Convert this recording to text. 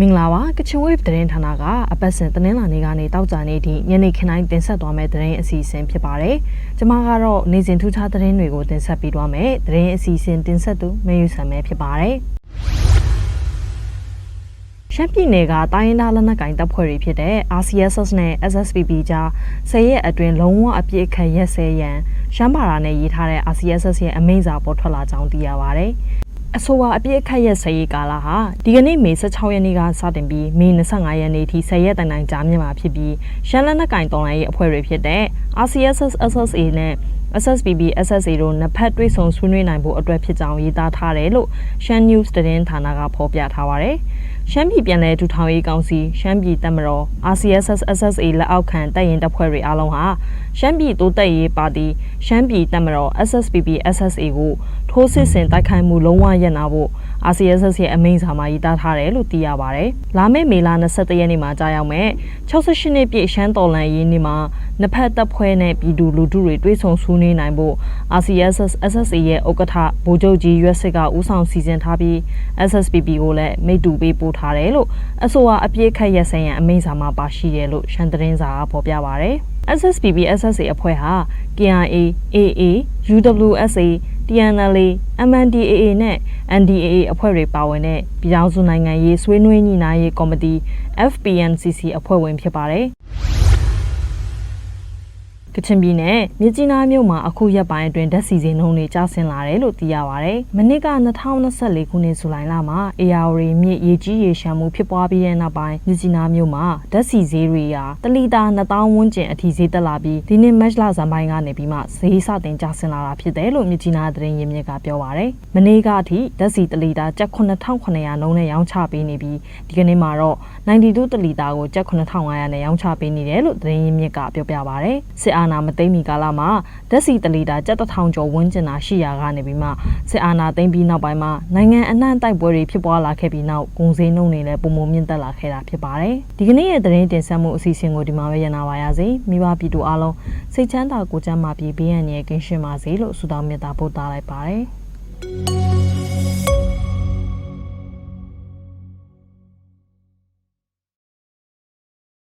မင်္ဂလာပါကချင်ဝေးသတင်းဌာနကအပတ်စဉ်သတင်းလာနေကနေတောက်ကြနေသည့်ညနေခင်းတိုင်းတင်ဆက်သွားမယ့်သတင်းအစီအစဉ်ဖြစ်ပါတယ်။ကျွန်မကတော့နေစဉ်ထူးခြားသတင်းတွေကိုတင်ဆက်ပေးသွားမယ်။သတင်းအစီအစဉ်တင်ဆက်သူမေယူဆန်မဲဖြစ်ပါတယ်။ ရှမ်းပြည်နယ်ကတိုင်းရင်းသားလက်နက်ကိုင်တပ်ဖွဲ့တွေဖြစ်တဲ့ RCSS နဲ့ SSPP ကြားဆယ်ရက်အတွင်းလုံးဝအပြစ်အခတ်ရက်စဲရန်ရှမ်းဘာသာနဲ့ရေးထားတဲ့ RCSS ရဲ့အမိန့်စာပေါ်ထွက်လာကြောင်းသိရပါတယ်။အဆိုပါအပြည့်အခက်ရဲ့ဆယ်ရက်ကာလဟာဒီကနေ့မေ16ရက်နေ့ကစတင်ပြီးမေ25ရက်နေ့ထိဆယ်ရက်တိုင်တိုင်ကြာမြင့်မှာဖြစ်ပြီးရှမ်းလက်နက်ကင်တော်လိုင်းရဲ့အဖွဲ့တွေဖြစ်တဲ့ RCSS SSA နဲ့ SSPB SSA တို့နှစ်ဖက်တွဲဆုံဆွေးနွေးနိုင်ဖို့အတွက်ဖြစ်ကြောင်းရေးသားထားတယ်လို့ရှမ်း News သတင်းဌာနကဖော်ပြထားပါတယ်။ ရှမ်းပြည်ပြည်နယ်ထူထောင်ရေးကောင်စီရှမ်းပြည်တပ်မတော် RCSS SSA လက်အောက်ခံတပ်ရင်တပ်ဖွဲ့တွေအားလုံးဟာရှမ်းပြည်တိုးတက်ရေးပါတီရှမ်းပြည်တပ်မတော် SSPB SSA ကိုထိုးစစ်ဆင်တိုက်ခိုက်မှုလုံးဝရပ်နာဖို့ RCSS ရဲ့အမိန့်စာမှာရေးသားထားတယ်လို့သိရပါတယ်။လာမယ့်မေလ22ရက်နေ့မှာကြာရောက်မဲ့68နှစ်ပြည့်ရှမ်းတော်လန်ရေးနေ့မှာ နှစ်ဖက်တပ်ဖွဲ့နဲ့ပြည်သူလူထုတွေတွဲဆုံဆွေးနွေးနိုင်ဖို့ RCSS SSA ရဲ့ဥက္ကဋ္ဌဗိုလ်ချုပ်ကြီးရွက်စစ်ကဦးဆောင်စီစဉ်ထားပြီး SSPP ကိုလည်းမိတ္တူပေးပို့ထားတယ်လို့အဆိုအအပြည့်ခတ်ရဆိုင်ရန်အမိန့်စာမှာပါရှိတယ်လို့ရှမ်းသတင်းစာကဖော်ပြပါရတယ်။ SSPB SSA အဖွဲ့ဟာ KIA, AA, UWSA, TNLA, MNDAA နဲ့ NDAA အဖွဲ့တွေပါဝင်တဲ့ပြည်ထောင်စုနိုင်ငံရေးဆွေးနွေးညှိနှိုင်းရေးကော်မတီ FPNCC အဖွဲ့ဝင်ဖြစ်ပါတယ်။ ကချင်ပြည်နယ်မြစ်ကြီးနားမြို့မှာအခုရက်ပိုင်းအတွင်းဓာတ်ဆီစင်းနှုန်းတွေကျဆင်းလာတယ်လို့သိရပါဗျ။မနစ်က2024ခုနှစ်ဇူလိုင်လမှာ AR မြစ်ရေကြီးရေရှမ်းမှုဖြစ်ပွားပြီးတဲ့နောက်ပိုင်းမြစ်ကြီးနားမြို့မှာဓာတ်ဆီဈေးတွေဟာတလီတာ1000ဝန်းကျင်အထိဈေးတက်လာပြီးဒီနှစ်မတ်လဇန်ပိုင်းကနေပြီးမှဈေးစတင်ကျဆင်းလာတာဖြစ်တယ်လို့မြစ်ကြီးနားသတင်းရင်းမြစ်ကပြောပါဗျ။မနေ့ကအထိဓာတ်ဆီတလီတာကျပ်8900နှုန်းနဲ့ရောင်းချပေးနေပြီးဒီကနေ့မှာတော့92တလီတာကိုကျပ်9500နဲ့ရောင်းချပေးနေတယ်လို့သတင်းရင်းမြစ်ကပြောပြပါဗျ။စစ်အာဏာမသိမ်းမီကာလမှာဓာတ်ဆီတလီတာကျပ်1000ကျော်ဝန်းကျင်သာရှိရာကနေပြီးမှစစ်အာဏာသိမ်းပြီးနောက်ပိုင်းမှာနိုင်ငံအနှံ့တိုက်ပွဲတွေဖြစ်ပွားလာခဲ့ပြီးနောက်ကုန်စည်နှုန်းတွေလည်းပုံမမြင့်တက်လာခဲ့တာဖြစ်ပါတယ်။ဒီကနေ့ရဲ့သတင်းတင်ဆက်မှုအစီအစဉ်ကိုဒီမှာပဲရနာပါရစေ။မိဘပြည်သူအားလုံးစိတ်ချမ်းသာကိုယ်ချမ်းသာပြီးဘေးရန်ရဲ့ကင်းရှင်းပါစေလို့ဆုတောင်းမေတ္တာပို့သလိုက်ပါတယ်။